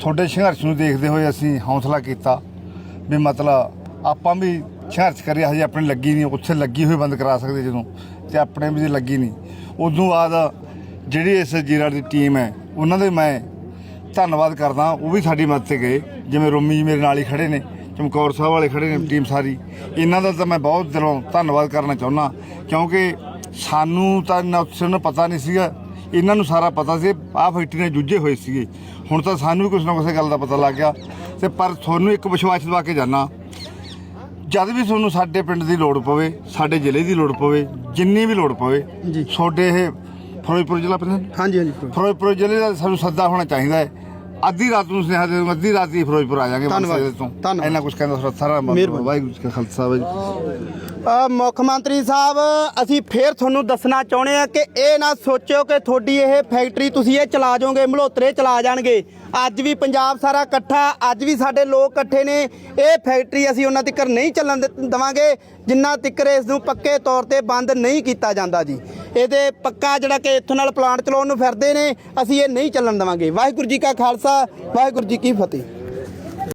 ਤੁਹਾਡੇ ਸੰਘਰਸ਼ ਨੂੰ ਦੇਖਦੇ ਹੋਏ ਅਸੀਂ ਹੌਸਲਾ ਕੀਤਾ ਵੀ ਮਤਲਬ ਆਪਾਂ ਵੀ ਸੰਘਰਸ਼ ਕਰੀਏ, ਹਜੇ ਆਪਣੀ ਲੱਗੀ ਨਹੀਂ, ਉੱਥੇ ਲੱਗੀ ਹੋਈ ਬੰਦ ਕਰਾ ਸਕਦੇ ਜਦੋਂ, ਤੇ ਆਪਣੇ ਵੀ ਲੱਗੀ ਨਹੀਂ। ਉਦੋਂ ਬਾਅਦ ਜਿਹੜੀ ਇਸ ਜੀਰਾ ਦੀ ਟੀਮ ਹੈ, ਉਹਨਾਂ ਦੇ ਮੈਂ ਧੰਨਵਾਦ ਕਰਦਾ, ਉਹ ਵੀ ਸਾਡੀ ਮਦਦ ਤੇ ਗਏ। ਜਿਵੇਂ ਰੋਮੀ ਜੀ ਮੇਰੇ ਨਾਲ ਹੀ ਖੜੇ ਨੇ, ਚਮਕੌਰ ਸਾਹਿਬ ਵਾਲੇ ਖੜੇ ਨੇ ਟੀਮ ਸਾਰੀ। ਇਹਨਾਂ ਦਾ ਤਾਂ ਮੈਂ ਬਹੁਤ ਦਿਲੋਂ ਧੰਨਵਾਦ ਕਰਨਾ ਚਾਹੁੰਦਾ, ਕਿਉਂਕਿ ਸਾਨੂੰ ਤਾਂ ਇੰਨਾ ਉੱਥੇ ਨੂੰ ਪਤਾ ਨਹੀਂ ਸੀਗਾ। ਇਹਨਾਂ ਨੂੰ ਸਾਰਾ ਪਤਾ ਸੀ ਆਹ ਫੈਕਟਰੀ ਨਾਲ ਜੂਝੇ ਹੋਏ ਸੀਗੇ। ਹੁਣ ਤਾਂ ਸਾਨੂੰ ਵੀ ਕੁਛ ਨਾ ਕੁਛ ਗੱਲ ਦਾ ਪਤਾ ਲੱਗ ਗਿਆ। ਤੇ ਪਰ ਤੁਹਾਨੂੰ ਇੱਕ ਵਿਸ਼ਵਾਸ ਦਿਵਾ ਕੇ ਜਾਣਾ ਜਦ ਵੀ ਤੁਹਾਨੂੰ ਸਾਡੇ ਪਿੰਡ ਦੀ ਲੋੜ ਪਵੇ ਸਾਡੇ ਜ਼ਿਲ੍ਹੇ ਦੀ ਲੋੜ ਪਵੇ ਜਿੰਨੀ ਵੀ ਲੋੜ ਪਵੇ ਤੁਹਾਡੇ ਇਹ ਫਿਰੋਜ਼ਪੁਰ ਜ਼ਿਲ੍ਹਾ ਪੈਂਦਾ ਹਾਂਜੀ ਹਾਂਜੀ। ਫਿਰੋਜ਼ਪੁਰ ਜ਼ਿਲ੍ਹੇ ਦਾ ਸਾਨੂੰ ਸੱਦਾ ਹੋਣਾ ਚਾਹੀਦਾ ਹੈ। ਅੱਧੀ ਰਾਤ ਨੂੰ ਸੁਨੇਹਾ ਦੇ ਦੂੰਗਾ ਅੱਧੀ ਰਾਤ ਹੀ ਫਿਰੋਜ਼ਪੁਰ ਆ ਜਾਾਂਗੇ ਧੰਨਵਾਦ। ਤੋਂ ਧੰਨਵਾਦ। ਇੰਨਾ ਕੁਝ ਕਹਿੰਦਾ ਤੁਹਾਡਾ ਸਾਰਾ ਮਿਹਰਬਾਨੀ। ਵਾਹਿਗੁਰੂ ਜੀ ਕਾ ਖਾਲਸਾ ਵਾਹਿਗੁਰੂ ਜੀ ਕੀ ਫਤਿਹ। ਅ, ਮੁੱਖ ਮੰਤਰੀ ਸਾਹਿਬ ਅਸੀਂ ਫੇਰ ਤੁਹਾਨੂੰ ਦੱਸਣਾ ਚਾਹੁੰਦੇ ਆ ਕਿ ਇਹ ਨਾ ਸੋਚਿਓ ਕਿ ਤੁਹਾਡੀ ਇਹ ਫੈਕਟਰੀ ਤੁਸੀਂ ਇਹ ਚਲਾ ਜਾਓਗੇ ਮਲਹੋਤਰੇ ਚਲਾ ਜਾਣਗੇ ਅੱਜ ਵੀ ਪੰਜਾਬ ਸਾਰਾ ਇਕੱਠਾ ਅੱਜ ਵੀ ਸਾਡੇ ਲੋਕ ਇਕੱਠੇ ਨੇ। ਇਹ ਫੈਕਟਰੀ ਅਸੀਂ ਉਹਨਾਂ ਤੱਕ ਨਹੀਂ ਚੱਲਣ ਦੇ- ਦੇਵਾਂਗੇ, ਜਿੰਨਾ ਤੱਕ ਇਸ ਨੂੰ ਪੱਕੇ ਤੌਰ ਤੇ ਬੰਦ ਨਹੀਂ ਕੀਤਾ ਜਾਂਦਾ ਜੀ। ਇਹਦੇ ਪੱਕਾ ਜਿਹੜਾ ਕਿ ਇੱਥੋਂ ਨਾਲ ਪਲਾਂਟ ਚਲਾਉਣ ਨੂੰ ਫਿਰਦੇ ਨੇ, ਅਸੀਂ ਇਹ ਨਹੀਂ ਚੱਲਣ ਦੇਵਾਂਗੇ। ਵਾਹਿਗੁਰੂ ਜੀ ਕਾ ਖਾਲਸਾ, ਵਾਹਿਗੁਰੂ ਜੀ ਕੀ ਫਤਿਹ।